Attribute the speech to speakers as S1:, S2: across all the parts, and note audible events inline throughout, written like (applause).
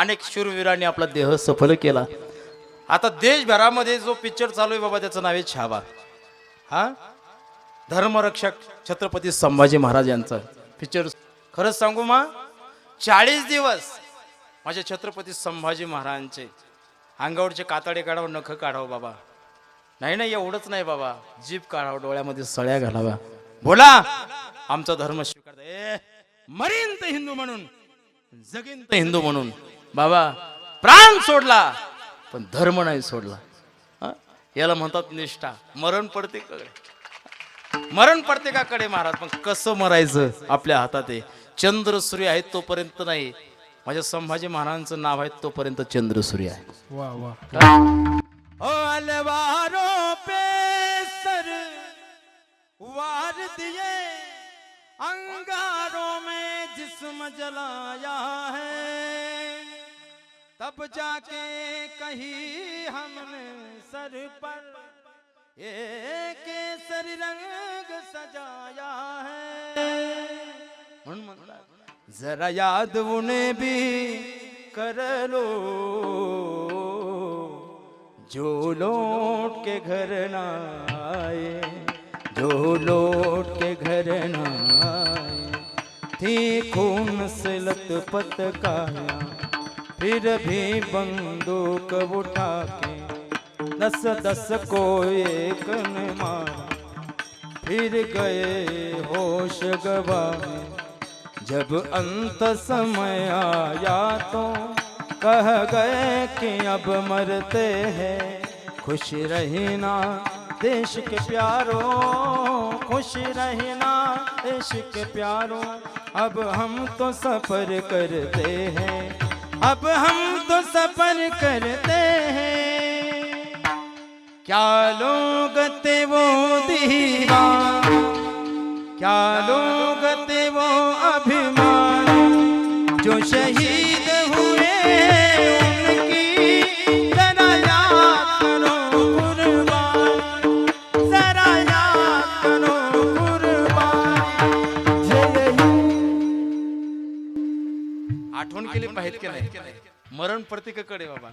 S1: अनेक शूरवीरांनी आपला देह सफल केला. आता देशभरामध्ये जो पिक्चर चालू आहे बाबा त्याचं नाव आहे छावा. हा? धर्मरक्षक छत्रपती संभाजी महाराज यांचा पिक्चर खरंच सांगू मा चाळीस दिवस माझे छत्रपती संभाजी महाराजांचे अंगावरचे कातडे काढावं नख काढावं बाबा. नाही नाही एवढंच नाही बाबा. जीप काढावं डोळ्यामध्ये सळ्या घालावा बोला आमचा धर्म स्वीकार ए मरीन हिंदू म्हणून जगीन हिंदू म्हणून. बाबा प्राण सोडला पण धर्म नाही सोडला. हा? याला म्हणतात निष्ठा. मरण पडते कडे? मरण पडते का कडे महाराज? पण कसं मरायचं आपल्या हातात आहे? चंद्र सूर्य आहेत तोपर्यंत नाही. माझ्या संभाजी महाराजांचं नाव आहे तोपर्यंत चंद्र सूर्य आहे.
S2: वा वा.
S1: ओ अलवारों पे सर वार दिए अंगारों में जिस्म जलाया है। तब जाके कही हमने सर पर ये केसरी रंग सजाया है। म्हणून म्हणतात, जरा याद उन्हें भी कर लो। जो लौट के घर न आए जो लौट के घर न आए थी खून से लथपथ काया। फिर भी बंदूक उठा के दस दस को एक ने मारा। फिर गए होश गवा जब अंत समय आया तो कह गए कि अब मरते हैं। खुश रहना देश के प्यारों, खुश रहना देश के प्यारों। अब हम तो सफ़र करते हैं। अब हम तो सफर करते हैं। क्या लोग थे वो दीवान? क्या लोग थे वो अभिमान? जो शहीद आठवण केली पाहिजे की नाही? मरण प्रतीकाकडे बाबा.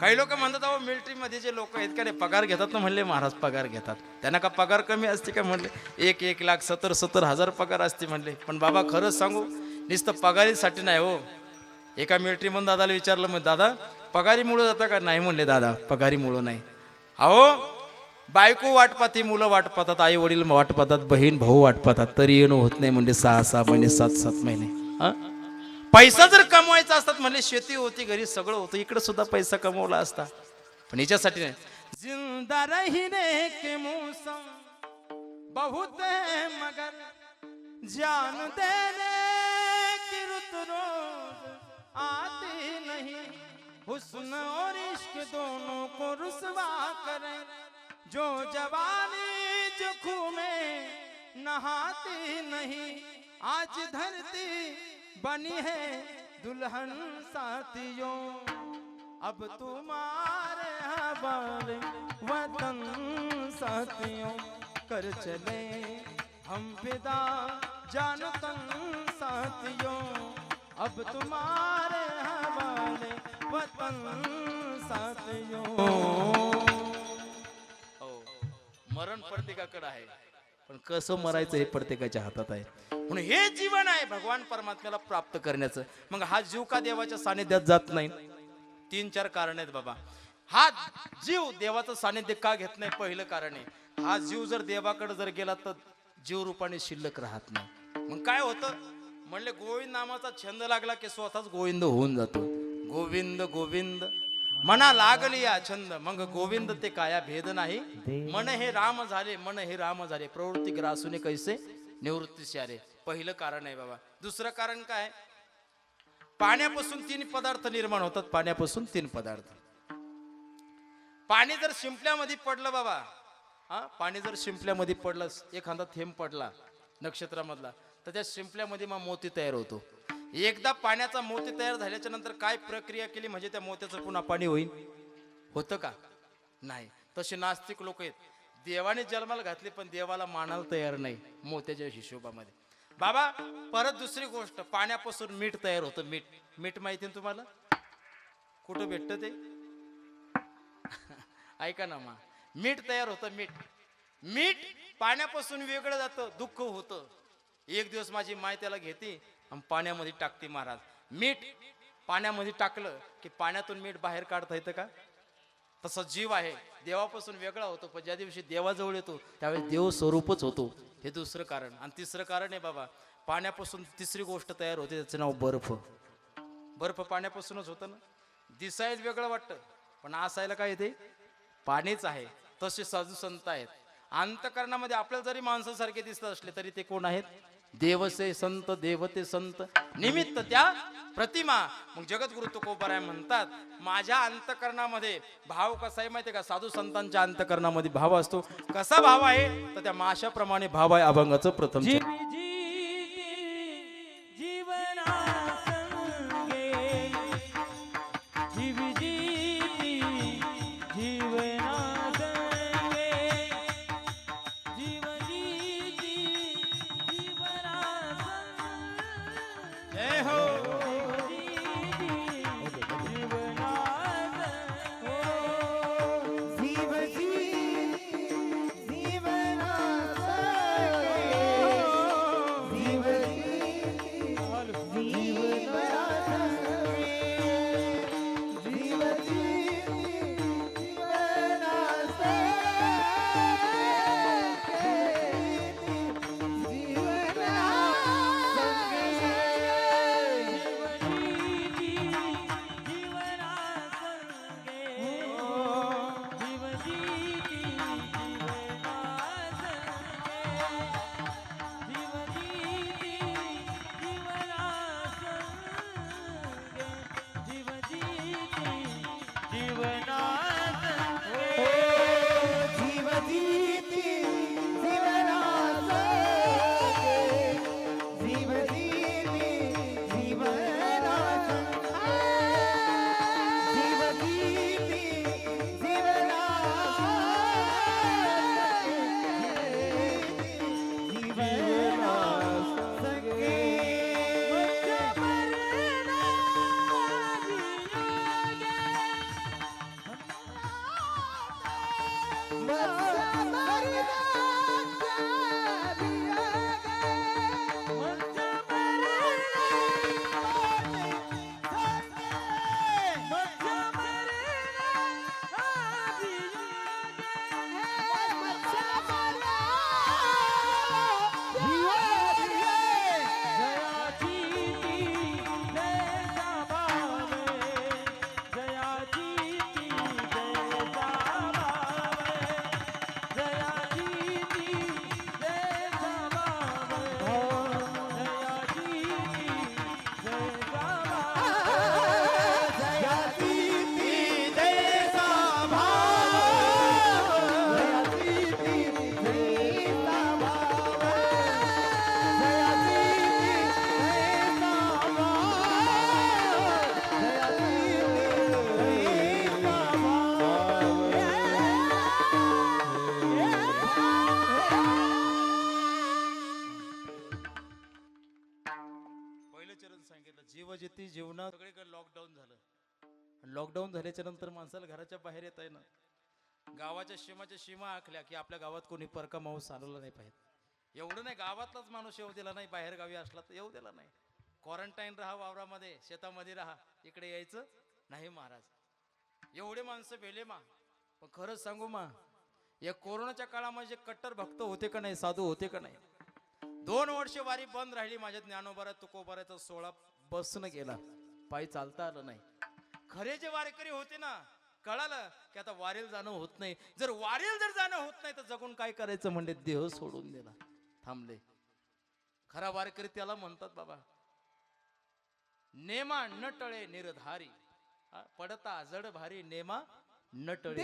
S1: काही लोक म्हणतात अहो मिलिटरी मध्ये जे लोक आहेत का रे पगार घेतात ना म्हणले महाराज पगार घेतात. त्यांना का पगार कमी असते का म्हणले? एक एक लाख सत्तर सत्तर हजार पगार असते म्हणले. पण बाबा खरंच सांगू नुसतं पगारीसाठी नाही हो. एका मिलिटरीमधून दादाला विचारलं मग दादा पगारीमुळं जाता का? नाही म्हणले दादा पगारीमुळं नाही. अहो बायको वाट पाहते मुलं वाट पाहतात आई वडील वाट पाहतात बहीण भाऊ वाट पाहतात तरी येणं होत नाही म्हणजे सहा सहा महिने सात सात महिने. हा? पैसा जर कमवायचा असतात म्हणजे शेती होती घरी सगळं होतं इकडे सुद्धा पैसा कमवला असता. पण याच्यासाठी नाही. जिंदा रहने के मौसम बहुत है मगर जान देने की रुत रोज आती नहीं। हुस्न और इश्क दोनों को रुसवा करे। जो जवानी जो खूह में नहाती नहीं आज धरती बनी है दुल्हन साथियों। अब तुम्हारे हवाले वतन साथियों। कर चले हम विदा जान तन साथियों। अब तुम्हारे हवाले वतन साथियों। मरण कड़ा आहे पण कसं मरायचं हे प्रत्येकाच्या हातात आहे. म्हणून हे जीवन आहे भगवान परमात्म्याला प्राप्त करण्याचं. मग हा जीव का देवाच्या सानिध्यात जात नाही? तीन चार कारण आहेत बाबा. हा जीव देवाचं सानिध्य का घेत नाही? पहिलं कारण आहे हा जीव जर देवाकडे जर गेला तर जीव रूपाने शिल्लक राहत नाही. मग काय होतं? म्हणले गोविंद नामाचा छंद लागला की स्वतःच गोविंद होऊन जातो. गोविंद गोविंद मना लागली या छंद. मग गोविंद ते काया भेद नाही. मन हे राम झाले मन हे राम झाले. प्रवृत्ती ग्रासूने कैसे निवृत्ती आले पहिलं कारण आहे बाबा. दुसरं कारण काय? पाण्यापासून तीन पदार्थ निर्माण होतात. पाण्यापासून तीन पदार्थ. पाणी जर शिंपल्यामध्ये पडलं बाबा हा? पाणी जर शिंपल्यामध्ये पडलं एखादा थेंब पडला नक्षत्रामधला तर त्या शिंपल्यामध्ये मग मोती तयार होतो. एकदा पाण्याचा मोती तयार झाल्याच्यानंतर काय प्रक्रिया केली म्हणजे त्या मोत्याचं पुन्हा पाणी होईल? होतं का? नाही. तसे नास्तिक लोक आहेत. देवाने जन्माला घातले पण देवाला मानायला तयार नाही मोत्याच्या हिशोबामध्ये. बाबा परत दुसरी गोष्ट. पाण्यापासून मीठ तयार होतं. मीठ. मीठ माहिती ना तुम्हाला? कुठं भेटतं ते? (laughs) ऐका ना मा. मीठ तयार होतं. मीठ. मीठ पाण्यापासून वेगळं जातं. दुःख होतं. एक दिवस माझी माय त्याला घेते. आणि पाण्यामध्ये टाकते महाराज. मीठ पाण्यामध्ये टाकलं की पाण्यातून मीठ बाहेर काढता येतं का? तसा जीव आहे. देवापासून वेगळा होतो पण ज्या दिवशी देवाजवळ येतो त्यावेळेस देव स्वरूपच होतो. हे दुसरं कारण. आणि तिसरं कारण आहे बाबा पाण्यापासून तिसरी गोष्ट तयार होते त्याचं नाव बर्फ. बर्फ पाण्यापासूनच होतं ना? दिसायला वेगळं वाटतं पण असायला काय येते पाणीच आहे. तसे साधू संत आहेत. अंतकरणामध्ये आपल्याला जरी माणसासारखे दिसत असले तरी ते कोण आहेत? देवसे संत देवते संत. निमित्त त्या प्रतिमा. मग जगद्गुरु तुकोबराय म्हणतात माझ्या अंतकरणामध्ये भाव कसा आहे माहितीये का? साधू संतांच्या अंतकरणामध्ये भाव असतो. कसा भाव आहे? तर त्या माशाप्रमाणे भाव आहे अभंगाचं प्रथम माणसाला घराच्या बाहेर येता ना गावाच्या सीमाच्या सीमा आखल्या की आपल्या गावात कोणी परका माऊस आलेला नाही पाहिजे. एवढं नाही गावातलाच माणूस येऊ दिला नाही बाहेर गावी असला तर येऊ दिला नाही. क्वारंटाईन राहा वावरामध्ये शेतामध्ये राहा इकडे यायचं नाही महाराज. एवढे माणसं भेले मा. पण खरंच सांगू मा या कोरोनाच्या काळामध्ये कट्टर भक्त होते का नाही साधू होते का नाही? दोन वर्ष वारी बंद राहिली माझ्या ज्ञानोबारा तुकोबाराचा सोळा बसनं गेला. पायी चालता आलं नाही. खरे जे वारकरी होते ना कळालं की आता वारील जाणं होत नाही. जर वारील जर जाणं होत नाही तर जगून काय करायचं म्हणजे देह सोडून दिला थांबले. खरा वारकरी त्याला म्हणतात बाबा नेमा न टळे निर्धारी. पडता जड भारी नेमा न टळे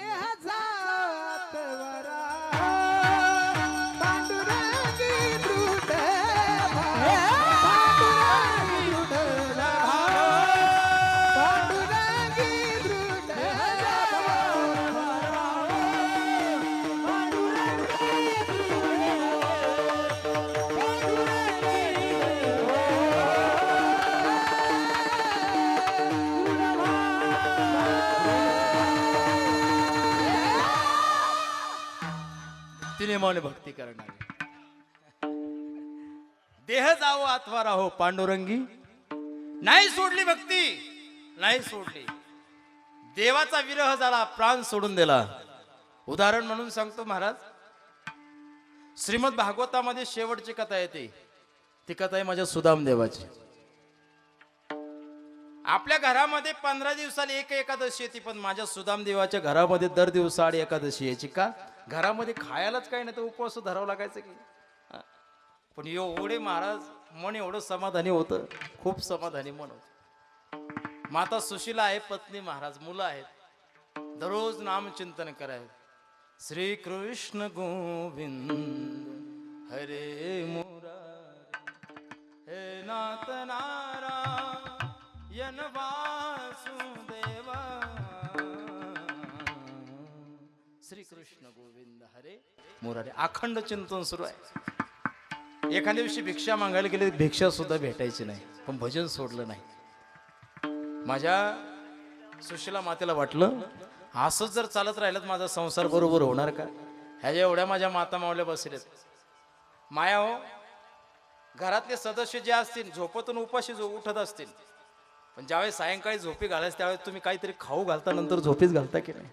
S1: नियमाने भक्ती करणारे. देह जावो अथवा राहो पांडुरंगी. नाही सोडली भक्ती. नाही सोडली. देवाचा विरह झाला प्राण सोडून दिला. उदाहरण म्हणून सांगतो महाराज. श्रीमद भागवतामध्ये शेवटची कथा येते. ती कथा आहे माझ्या सुदाम देवाची आपल्या घरामध्ये पंधरा दिवसाला एक एकादशी येते पण माझ्या सुदाम देवाच्या घरामध्ये दर दिवसाआड एकादशी यायची का? घरामध्ये खायलाच काही नाही तर उपवास धरावं लागायचं की. पण एवढे महाराज मन एवढं समाधानी होतं. खूप समाधानी मन होत. माता सुशीला आहे पत्नी महाराज मुलं आहेत. दररोज नामचिंतन करायचं श्री कृष्ण गोविंद हरे मुरारी. हे नाथ नारायण वासुदेवा. श्री कृष्ण गोविंद हरे. मुरारे अखंड चिंतन सुरू आहे. एखाद्या दिवशी भिक्षा मागायला गेली भिक्षा सुद्धा भेटायची नाही पण भजन सोडलं नाही. माझ्या सुशीला मातेला वाटलं असंच जर चालत राहिलं तर माझा संसार बरोबर होणार का? ह्याच्या एवढ्या माझ्या माता मावल्या बसल्यात माया हो घरातले सदस्य जे असतील झोपतून उपाशी जो उठत असतील पण ज्यावेळेस सायंकाळी झोपी घालायच त्यावेळेस तुम्ही काहीतरी खाऊ घालता नंतर झोपीच घालता की नाही?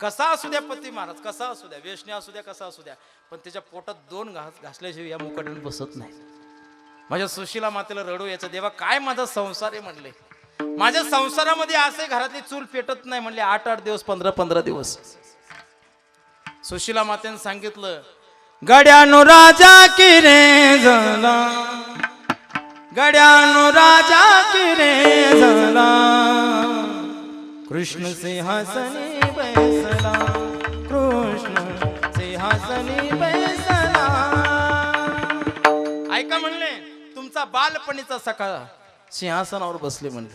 S1: कसा असू द्या पती महाराज कसा असू द्या व्यसनी असू द्या कसा असू द्या पण त्याच्या पोटात दोन घास घासल्याशिवाय या मुकाट्याने बसत नाही. माझ्या सुशीला मातेला रडू याचं देवा काय माझा संसार आहे म्हणले. माझ्या संसारामध्ये असे घरातली चूल पेटत नाही म्हणले आठ आठ दिवस पंधरा पंधरा दिवस. सुशीला मातेने सांगितलं गड्यानो राजा किरे झाला गड्यानो राजा किरे झाला. कृष्ण सिंहासनी बैसला. कृष्ण सिंहासनी बैसला. ऐका म्हणले तुमचा बालपणीचा सकाळ सिंहासनावर बसले म्हणले.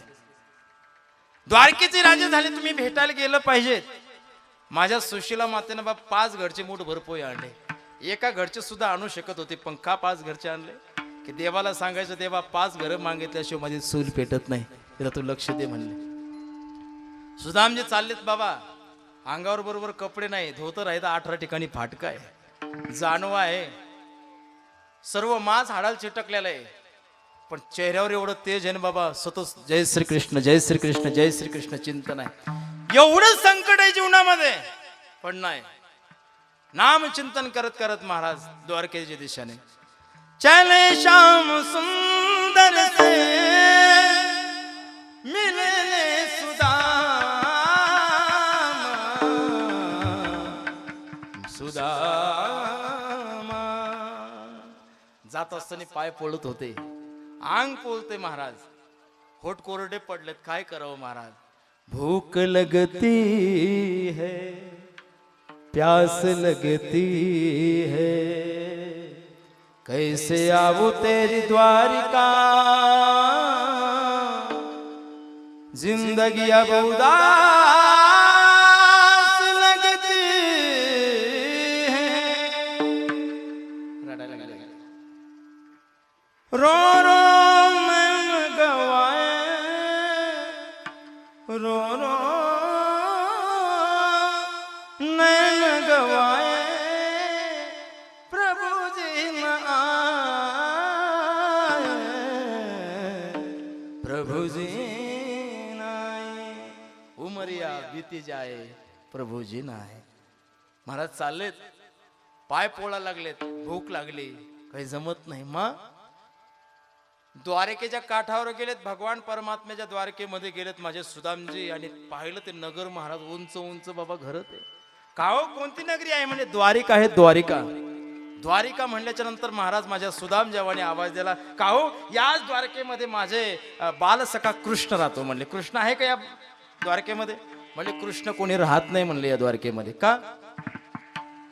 S1: द्वारकेचे राजे झाले तुम्ही भेटायला गेलं पाहिजे. माझ्या सुशीला मातेनं बा पाच घरचे मूठ भरपोय आणले. एका घरचे सुद्धा आणू शकत होते पण का पाच घरचे आणले? की देवाला सांगायचं देवा पाच घरं मागितल्याशिवाय माझी चूल पेटत नाही. तिला तू लक्ष दे म्हणले. सुदामजी चाललेत बाबा. अंगावर बरोबर कपडे नाही धोतर आहे तर अठरा ठिकाणी फाटका आहे. जानवा आहे. सर्व मास हाडाला चिटकलेला आहे. पण चेहऱ्यावर एवढं तेज आहे ना बाबा सतत जय श्रीकृष्ण जय श्रीकृष्ण जय श्रीकृष्ण चिंतन आहे. एवढं संकट आहे जीवनामध्ये. पण नाही. नाम चिंतन करत करत महाराज द्वारकेच्या दिशेने. चले श्याम सुंदर से सुदामा जात असताना पाय पळत होते. आंग पोलते महाराज. होट कोरडे पडलेत. काय करावं महाराज? भूक लगती है. प्यास लगती है. कैसे आऊ तेरी द्वारिका? जिंदगी अब उदार रो रो मन गवाए। रो रो नैन गवाए। प्रभु जी न आए। प्रभु जी नाय उमरिया बीती जाए। प्रभु जी नाय महाराज चाललेत पाय पोळा लागलेत भूक लागली काही जमत नाही. मा द्वारकेच्या काठावर गेलेत भगवान परमात्म्याच्या द्वारकेमध्ये गेलेत माझे सुदामजी आणि पाहिलं ते नगर महाराज उंच उंच बाबा घर ते. का हो कोणती नगरी आहे? म्हणजे द्वारिका आहे द्वारिका. द्वारिका म्हणल्याच्या नंतर महाराज माझ्या सुदाम जेव्हाने आवाज दिला का हो याच द्वारकेमध्ये माझे बालसखा कृष्ण राहतो म्हणले. कृष्ण आहे का या द्वारकेमध्ये? म्हणले कृष्ण कोणी राहत नाही म्हणले या द्वारकेमध्ये. का?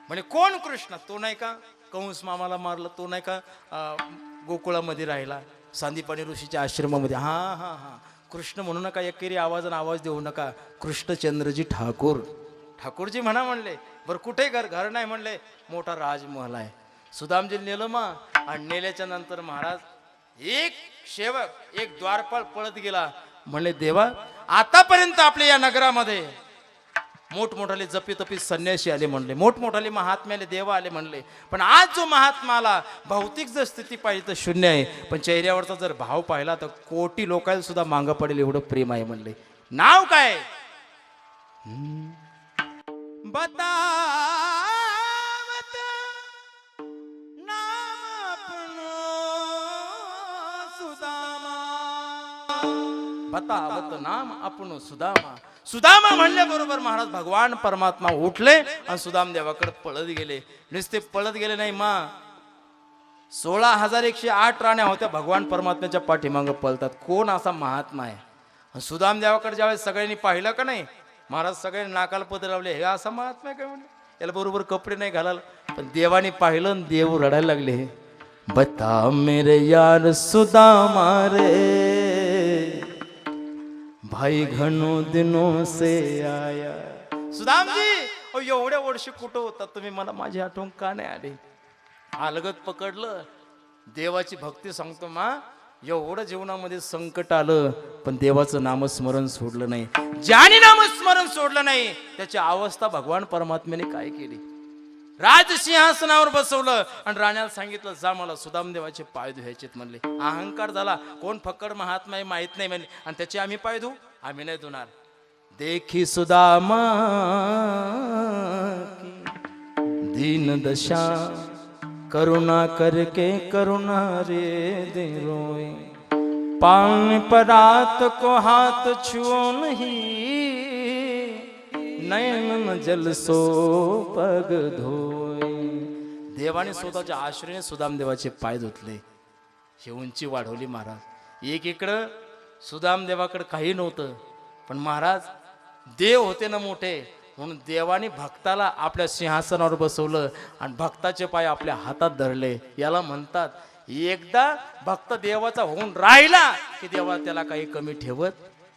S1: म्हणजे कोण कृष्ण? तो नाही का? कंस मामाला मारलं तो नाही का गोकुळामध्ये राहिला? सांदीपाणी ऋषीच्या आश्रमामध्ये. हा हा हा. कृष्ण म्हणू नका एकेरी आवाजानं आवाज देऊ नका. कृष्णचंद्रजी ठाकूर. ठाकूरजी म्हणा म्हणले बरं कुठे घर? घर नाही म्हणले. मोठा राजमहल आहे. सुदामजी नेलं मग आणि नेल्याच्या नंतर महाराज. एक सेवक एक द्वारपाल पळत गेला. म्हणले देवा आतापर्यंत आपल्या या नगरामध्ये मोठमोठाले जपी तपी संन्यासी आले म्हणले मोठमोठाले महात्म्याले देव आले म्हणले. पण आज जो महात्मा आला भौतिक जर स्थिती पाहिजे तर शून्य आहे. पण चेहऱ्यावरचा जर भाव पाहिला तर कोटी लोकांना सुद्धा मागं पडेल एवढं प्रेम आहे म्हणले. नाव काय? हम्म. बतावत नाम आपणं सुदामा। बतावत नाम आपण सुदामा म्हणल्याबरोबर महाराज भगवान परमात्मा उठले आणि सुदाम देवाकडे पळत गेले. नुसते पळत गेले नाही मा. सोळा हजार एकशे आठ राण्या होत्या भगवान परमात्म्याच्या पाठीमागं पळतात. कोण असा महात्मा आहे? सुदाम देवाकडे ज्यावेळेस सगळ्यांनी पाहिलं का नाही महाराज सगळ्यांनी नाकाला पत्र लावले हे असा महात्मा काय म्हणे? याला बरोबर कपडे नाही घालायला. पण देवाने पाहिलं आणि देव रडायला लागले बता मेरे यार सुदामा रे. भाई घनो दिनों से आया। सुदामजी अहो, एवढ्या वर्षी कुठं होता? तुम्ही मला माझी आठवण का नाही आली? अलगत पकडलं. देवाची भक्ती सांगतो मा एवढं जीवनामध्ये संकट आलं पण देवाचं नामस्मरण सोडलं नाही. ज्याने नामस्मरण सोडलं नाही त्याची अवस्था भगवान परमात्म्याने काय केली? राजसिंहासनावर बसवलं. आणि राण्याला सांगितलं जा मला सुदामदेवाचे पाय धुवायचेत म्हणले. अहंकार झाला. कोण फक्कड महात्मा आहे माहीत नाही म्हणले. आणि त्याचे आम्ही पाय धुऊ आम्ही नाही धुणार. देखी सुदामा दीन दशा करुणा करके करुणा रे दे रोए पान परात को हाथ छुओ नहीं. नयन जल सो पग धोए देवाने स्वतःच्या आश्रयाने सुदाम देवाचे पाय धुतले. हे उंची वाढवली महाराज. एक इकडं सुदाम देवाकडे काही नव्हतं पण महाराज देव होते ना मोठे म्हणून देवाने भक्ताला आपल्या सिंहासनावर बसवलं आणि भक्ताचे पाय आपल्या हातात धरले. याला म्हणतात एकदा भक्त देवाचा होऊन राहिला की देवा त्याला काही कमी ठेवत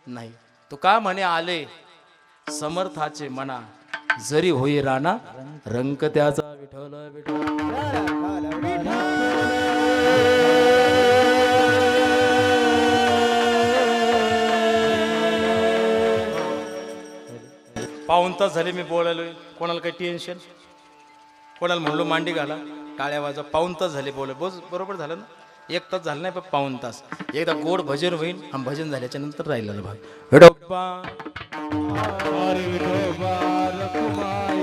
S1: नाही. तो का म्हणे आले? समर्थाचे मना जरी होई राणा रंक त्याचा विठल विठ्ठल. पाऊन तास झाले मी बोलायलो. कोणाला काही टेन्शन कोणाला म्हणलो मांडी घाला. टाळ्या वाजा. पाऊन तास झाले बोल. बोज बरोबर झालं ना? एक तास झालं नाही पण पाऊन तास. एकदा गोड भजन होईल आणि भजन झाल्याच्यानंतर राहिलेला भाग. রব্বা
S2: হরি রব্বা রকমা